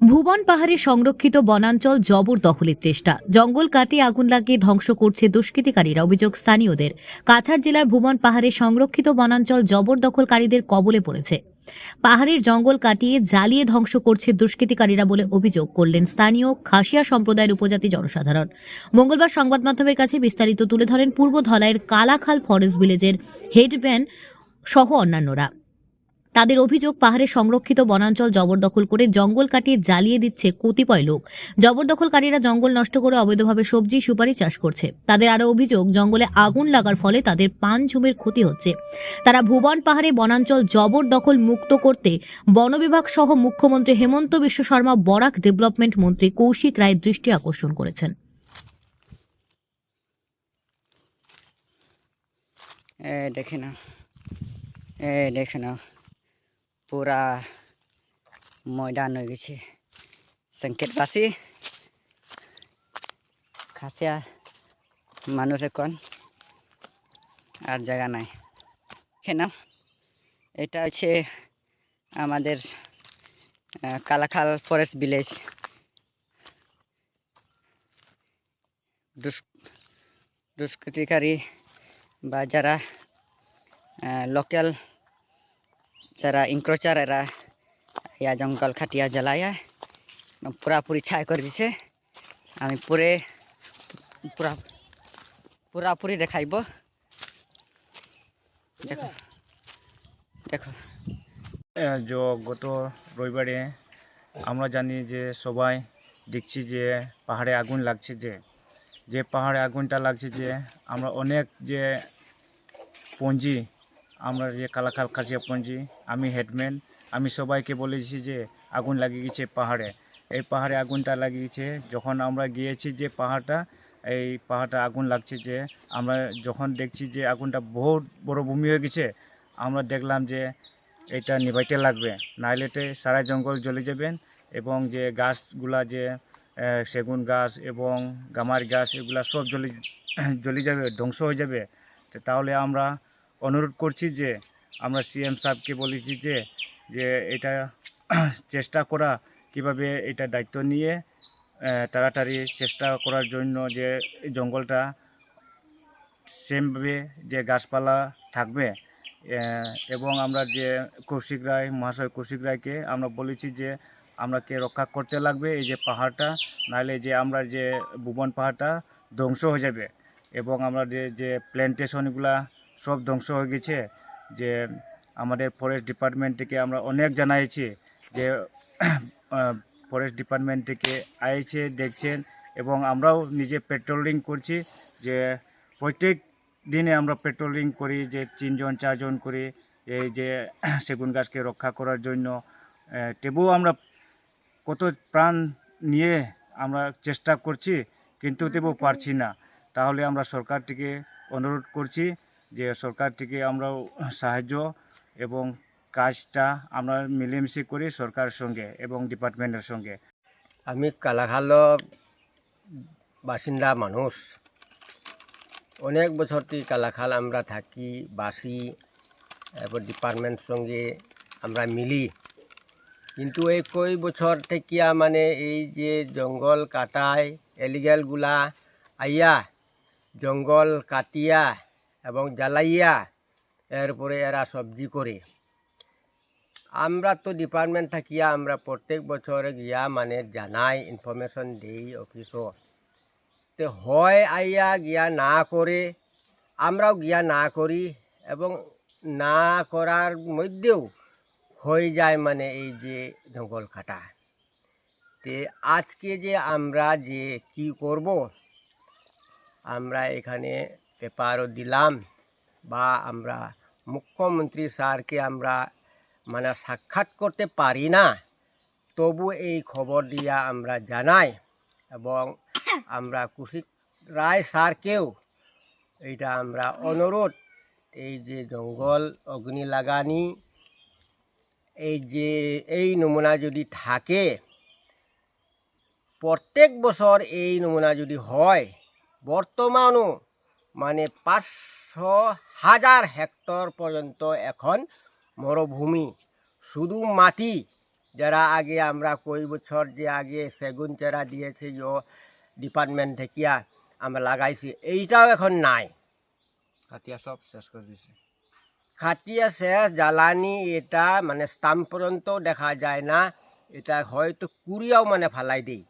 ভুবন পাহাড়ে সংরক্ষিত বনাঞ্চল জবরদখলের চেষ্টা। জঙ্গল কাটিয়ে আগুন লাগিয়ে ধ্বংস করছে দুষ্কৃতিকারীরা। অভিযোগ স্থানীয়দের। কাছাড় জেলার ভুবন পাহাড়ে সংরক্ষিত বনাঞ্চল জবরদখলকারীদের কবলে পড়েছে। পাহাড়ের জঙ্গল কাটিয়ে জ্বালিয়ে ধ্বংস করছে দুষ্কৃতিকারীরা বলে অভিযোগ করলেন স্থানীয় খাসিয়া সম্প্রদায়ের উপজাতি জনসাধারণ। মঙ্গলবার সংবাদ মাধ্যমের কাছে বিস্তারিত তুলে ধরেন পূর্ব ধলাইয়ের কালাখাল ফরেস্ট ভিলেজের হেডম্যান সহ অন্যান্যরা। তাদের অভিযোগ, পাহাড়ে সংরক্ষিত বনাঞ্চল জবরদখল করে জঙ্গল কাটিয়ে জ্বালিয়ে দিচ্ছে কতিপয় লোক। জবরদখলকারীরা জঙ্গল নষ্ট করে অবৈধভাবে সবজি, সুপারি চাষ করছে। তাদের আরও অভিযোগ, জঙ্গলে আগুন লাগার ফলে তাদের পান জমির ক্ষতি হচ্ছে। তারা ভুবন পাহাড়ে বনাঞ্চল জবরদখল মুক্ত করতে বন বিভাগ সহ মুখ্যমন্ত্রী হেমন্ত বিশ্ব শর্মা, বরাক ডেভেলপমেন্ট মন্ত্রী কৌশিক রায়ের দৃষ্টি আকর্ষণ করেছেন। দেখে নাও। দেখে নাও। পুরা ময়দান হয়ে গেছে। সংকেতবাসী খাসিয়া মানুষ এখন। আর জায়গা নাই। দেখে নাও এটা হচ্ছে আমাদের কালাখাল ফরেস্ট ভিলেজ দুষ দুষ্কৃতিকারী বা যারা লোকাল যারা ইনক্রোচার এরা ইয়া জঙ্গল খাটিয়া জ্বালায়া পুরাপুরি ছাই করে দিছে আমি পুরে পুরা পুরাপুরি দেখাইব দেখো দেখো গত রবিবারে আমরা জানি যে সবাই দেখছি যে পাহাড়ে আগুন লাগছে যে যে পাহাড়ে আগুনটা লাগছে যে আমরা অনেক যে পঞ্জি আমরা যে কালাকাল খাসিয়া পঞ্জি আমি হেডম্যান, আমি সবাইকে বলেছি যে আগুন লাগিয়ে গেছে পাহাড়ে। এই পাহাড়ে আগুনটা লাগিয়েছে যখন আমরা গিয়েছি যে পাহাড়টা, এই পাহাড়টা আগুন লাগছে যে, আমরা যখন দেখছি যে আগুনটা বহুত বড় ভূমি হয়ে গেছে, আমরা দেখলাম যে এটা নিভাইতে লাগবে। নাইলেতে সারা জঙ্গল জ্বলে যাবেন এবং যে গাছগুলা যে সেগুন গাছ এবং গামার গাছ, এগুলা সব জ্বলে জ্বলে যাবে, ধ্বংস হয়ে যাবে। তাহলে আমরা অনুরোধ করছি যে আমরা সিএম সাহেবকে বলেছি যে যে এটা চেষ্টা করা, কীভাবে এটা দায়িত্ব নিয়ে তাড়াতাড়ি চেষ্টা করার জন্য যে জঙ্গলটা সেমভাবে যে গাছপালা থাকবে এবং আমরা যে কৌশিক রায়, মহাশয় কৌশিক রায়কে আমরা বলেছি যে আমরাকে রক্ষা করতে লাগবে এই যে পাহাড়টা, নাহলে যে আমরা যে ভুবন পাহাড়টা ধ্বংস হয়ে যাবে, এবং আমরা যে যে প্ল্যান্টেশনগুলা সব ধ্বংস হয়ে গেছে, যে আমাদের ফরেস্ট ডিপার্টমেন্ট থেকে আমরা অনেক জানাইছি যে ফরেস্ট ডিপার্টমেন্ট থেকে আইছে, দেখছেন এবং আমরাও নিজে পেট্রোলিং করছি যে প্রত্যেক দিনে আমরা পেট্রোলিং করি, যে তিনজন, চারজন করে, এই যে সেগুন গাছকে রক্ষা করার জন্য। তবুও আমরা কত প্রাণ নিয়ে আমরা চেষ্টা করছি, কিন্তু তবুও পারছি না। তাহলে আমরা সরকার থেকে অনুরোধ করছি যে সরকার থেকে আমরাও সাহায্য এবং কাজটা আমরা মিলেমিশে করি সরকারের সঙ্গে এবং ডিপার্টমেন্টের সঙ্গে। আমি কালাখাল বাসিন্দা মানুষ। অনেক বছর থেকে কালাখাল আমরা থাকি, বাসি এরপর ডিপার্টমেন্ট সঙ্গে আমরা মিলি। কিন্তু এই কই বছর থেকে মানে এই যে জঙ্গল কাটায় এলিগেলগুলা আইয়া, জঙ্গল কাটিয়া এবং জ্বালাইয়া এরপরে এরা সবজি করে। আমরা তো ডিপার্টমেন্ট থাকিয়া আমরা প্রত্যেক বছরে গিয়া মানে জানাই ইনফরমেশন দিই অফিসও তো হয় আইয়া গিয়া না করে, আমরাও গিয়া না করি এবং না করার মধ্যেও হয়ে যায় মানে এই যে জঙ্গল কাটা। তে আজকে যে আমরা যে কি করব, আমরা এখানে পেপারও দিলাম বা আমরা মুখ্যমন্ত্রী স্যারকে আমরা মানে সাক্ষাৎ করতে পারি না, তবু এই খবর দিয়া আমরা জানাই এবং আমরা কুশিক রায় স্যারকেও এইটা আমরা অনুরোধ, এই যে জঙ্গল অগ্নি লাগানি এই যে এই নমুনা যদি থাকে, প্রত্যেক বছর এই নমুনা যদি হয়, বর্তমানও মানে পাঁচশো হাজার হেক্টর পর্যন্ত এখন মরুভূমি। শুধু মাটি যারা আগে আমরা কই বছর যে আগে সেগুন চারা দিয়েছে যে ডিপার্টমেন্ট থেকে আমরা লাগাইছি এইটাও এখন নাই। খাটিয়া সব শেষ করে দিয়েছে। খাটিয়া শেষ জ্বালানি এটা মানে স্টাম্প পর্যন্ত দেখা যায় না এটা হয়তো কুড়িয়াও মানে ফালাই দিই।